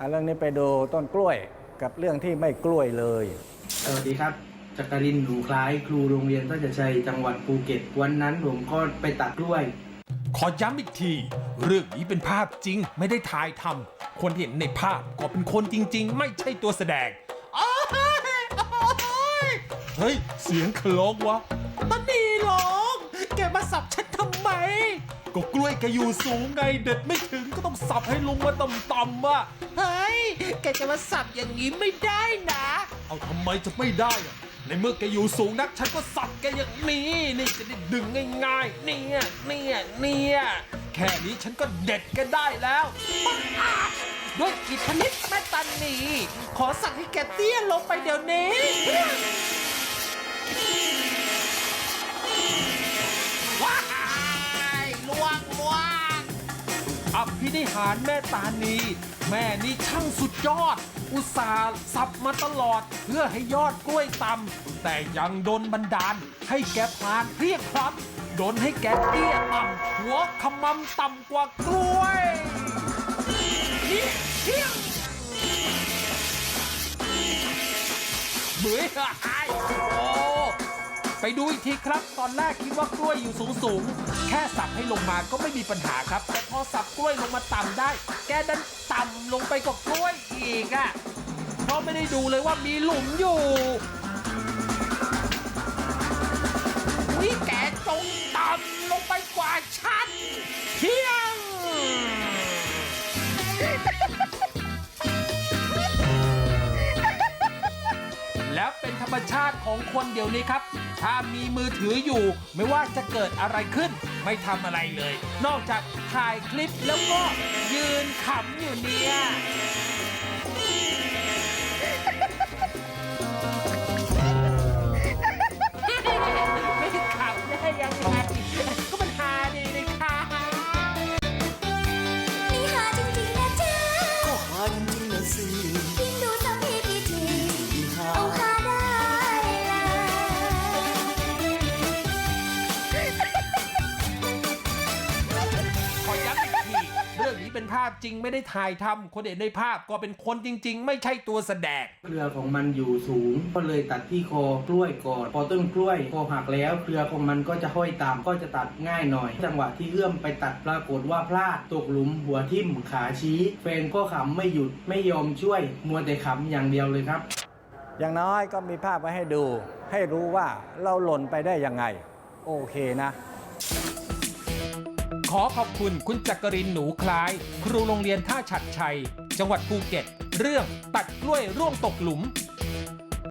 อะเรื่องนี้ไปดูต้นกล้วยกับเรื่องที่ไม่กล้วยเลย สวัสดีครับจักรินทร์หนูคล้ายครูโรงเรียนพระจัชัยจังหวัดภูเก็ต วันนั้นผมก็ไปตัดกล้วย ขอย้ำอีกที เรื่องนี้เป็นภาพจริงไม่ได้ถ่ายทำคนที่เห็นในภาพก็เป็นคนจริง ๆ ไม่ใช่ตัวแสดงอ้ายอ้ายเฮ้ย เสียงใครร้องวะตานีร้องแกมาสับฉันทำไม ก็กล้วยแกอยู่สูงไงเด็ดไม่ถึงก็ต้องสับให้ลงมาต่ำๆอะ เฮ้ย แกจะมาสับอย่างนี้ไม่ได้นะ เอาทำไมจะไม่ได้อะในเมื่อแกอยู่สูงนักฉันก็สับแกอย่างนี้นี่จะได้ดึงง่ายๆ เนี่ยเนี่ยเนี่ยแค่นี้ฉันก็เด็ดแกได้แล้วป๊าดด้วยอิทธิฤทธิ์แม่ตันนีขอสั่งให้แกเตี้ยลงไปเดี๋ยวนี้ อภินิหารแม่ตานี แม่นี่ช่างสุดยอด อุตส่าห์สับมาตลอด เพื่อให้ยอดกล้วยต่ำแต่ยังโดนบันดาล ให้แกพลานเพรียกพรับโดนให้แกเตี้ยต่ำหัวขมำต่ำกว่ากล้วยเฮ้ย ดูอีกทีครับ ตอนแรกคิดว่ากล้วยอยู่สูงสูงแค่สับให้ลงมาก็ไม่มีปัญหาครับ แต่พอสับกล้วยลงมาต่ำได้ แกดันต่ำลงไปกับกล้วยอีกอะ่ะเพราะไม่ได้ดูเลยว่ามีหลุมอยู่นี่แกจงต่ำลงไปกว่าฉันเที่ย ชาติของคนเดี๋ยวนี้ครับ ถ้ามีมือถืออยู่ ไม่ว่าจะเกิดอะไรขึ้น ไม่ทำอะไรเลย นอกจากถ่ายคลิปแล้วก็ยืนขำอยู่เนี่ย เรื่องนี้เป็นภาพจริงไม่ได้ถ่ายทำคนเห็นในภาพก็เป็นคนจริง ๆ ไม่ใช่ตัวแสดงเครือของมันอยู่สูง ก็เลยตัดที่คอกล้วยก่อนพอต้นกล้วยคอหักแล้ว เครือของมันก็จะห้อยตามก็จะตัดง่ายหน่อย จังหวะที่เอื้อมไปตัดปรากฏว่าพลาดตกหลุมหัวทิ่มขาชี้แฟนก็ขำไม่หยุดไม่ยอมช่วยมัวแต่ขำอย่างเดียวเลยครับ อย่างน้อยก็มีภาพไว้ให้ดู ให้รู้ว่าเราหล่นไปได้ยังไง โอเคนะ ขอขอบคุณคุณจักรินหนูคล้าย ครูโรงเรียนท่าฉัดชัย จังหวัดภูเก็ต เรื่องตัดกล้วยร่วงตกหลุม